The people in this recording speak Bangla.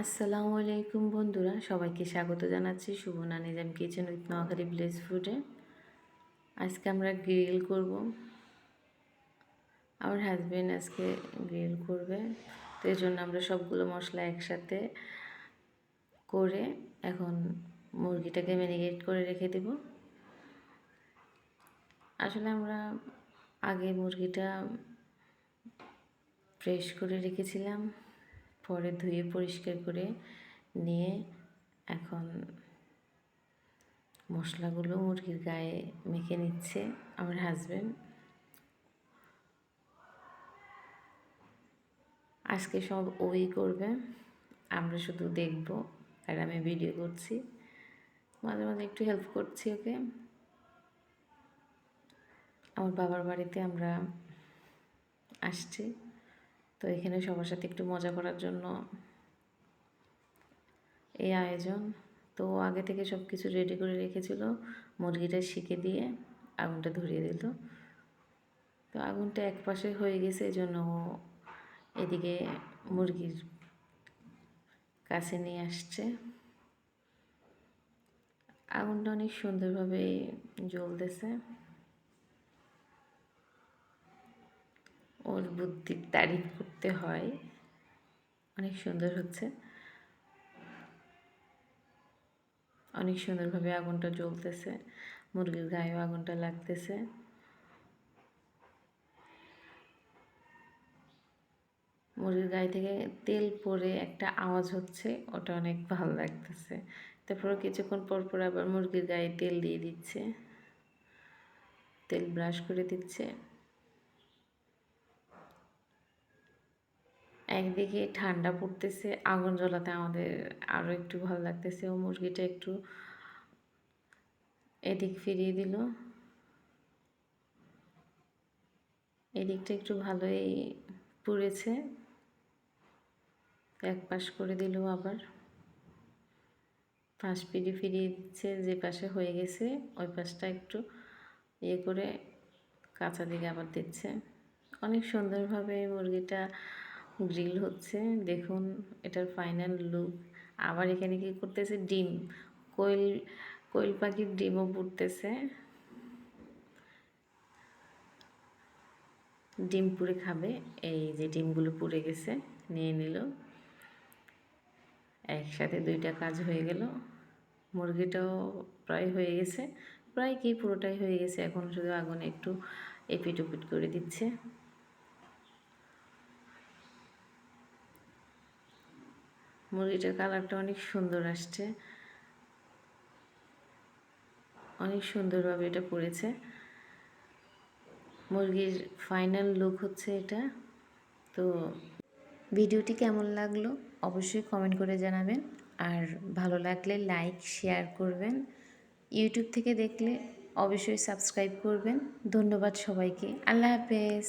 আসসালামু আলাইকুম বন্ধুরা, সবাইকে স্বাগত জানাচ্ছি Shubhana Nizam kitchen with Noakhali village ফুডে। আজকে আমরা গ্রিল করব। আমার হাজব্যান্ড আজকে গ্রিল করবে, তো এই জন্য আমরা সবগুলো মশলা একসাথে করে এখন মুরগিটাকে ম্যারিনেট করে রেখে দেব। আসলে আমরা আগে মুরগিটা ফ্রেশ করে রেখেছিলাম। পরে ধুয়ে পরিষ্কার করে নিয়ে এখন মশলাগুলো মুরগির গায়ে মেখে নিচ্ছে আমার হাজব্যান্ড আজকে সব ওই করবে, আমরা শুধু দেখব আর আমি ভিডিও করছি। মাঝে মাঝে একটু হেল্প করছি ওকে। আমার বাবার বাড়িতে আমরা আসছি। তো এখানে সবার সাথে একটু মজা করার জন্য এই আয়োজন। তো আগে থেকে সব কিছু রেডি করে রেখেছিল, মুরগিটা শিখে দিয়ে আগুনটা ধরিয়ে দিল। তো আগুনটা এক পাশে হয়ে গেছে এই জন্য এদিকে মুরগির কাছে নিয়ে আসছে। আগুনটা অনেক সুন্দরভাবে জ্বলতেছে। ওর বুদ্ধির তারিফ করতে হয়। অনেক সুন্দর হচ্ছে। অনেক সুন্দরভাবে আগুনটা জ্বলতেছে। মুরগির গায়েও আগুনটা লাগতেছে। মুরগির গায়ে থেকে তেল পরে একটা আওয়াজ হচ্ছে, ওটা অনেক ভালো লাগতেছে। তারপরে কিছুক্ষণ পর পর আবার মুরগির গায়ে তেল দিয়ে দিচ্ছে। তেল ব্রাশ করে দিচ্ছে। একদিকে ঠান্ডা পড়তেছে, আগুন জ্বলাতে আমাদের আরও একটু ভালো লাগতেছে ও মুরগিটা একটু এদিক ফিরিয়ে দিল। এদিকটা একটু ভালোই পুড়েছে। এক পাশ করে দিল আবার। পাশ ফিরিয়ে ফিরিয়ে দিচ্ছে, যে পাশে হয়ে গেছে, ওই পাশটা একটু ইয়ে করে কাঁচা দিকে আবার দিচ্ছে। অনেক সুন্দরভাবে মুরগিটা গ্রিল হচ্ছে, দেখুন এটার ফাইনাল লুক আবার এখানে কি করতেছে? ডিম। কোয়েল কোয়েল পাখির ডিমও পুড়তেছে। ডিম পুড়ে খাবে। এই যে ডিমগুলো পুড়ে গেছে, নিয়ে নিল। একসাথে দুইটা কাজ হয়ে গেল। মুরগিটাও প্রায় হয়ে গেছে। প্রায় কি পুরোটাই হয়ে গেছে, এখন শুধু আগুনে একটু এপিট উপিট করে দিচ্ছে। মুরগিটার কালারটা অনেক সুন্দর আসছে। অনেক সুন্দরভাবে এটা পড়েছে। মুরগির ফাইনাল লুক হচ্ছে এটা। তো ভিডিওটি কেমন লাগল অবশ্যই কমেন্ট করে জানাবেন। আর ভালো লাগলে লাইক শেয়ার করবেন। ইউটিউব থেকে দেখলে অবশ্যই সাবস্ক্রাইব করবেন। ধন্যবাদ সবাইকে। আল্লাহ হাফেজ।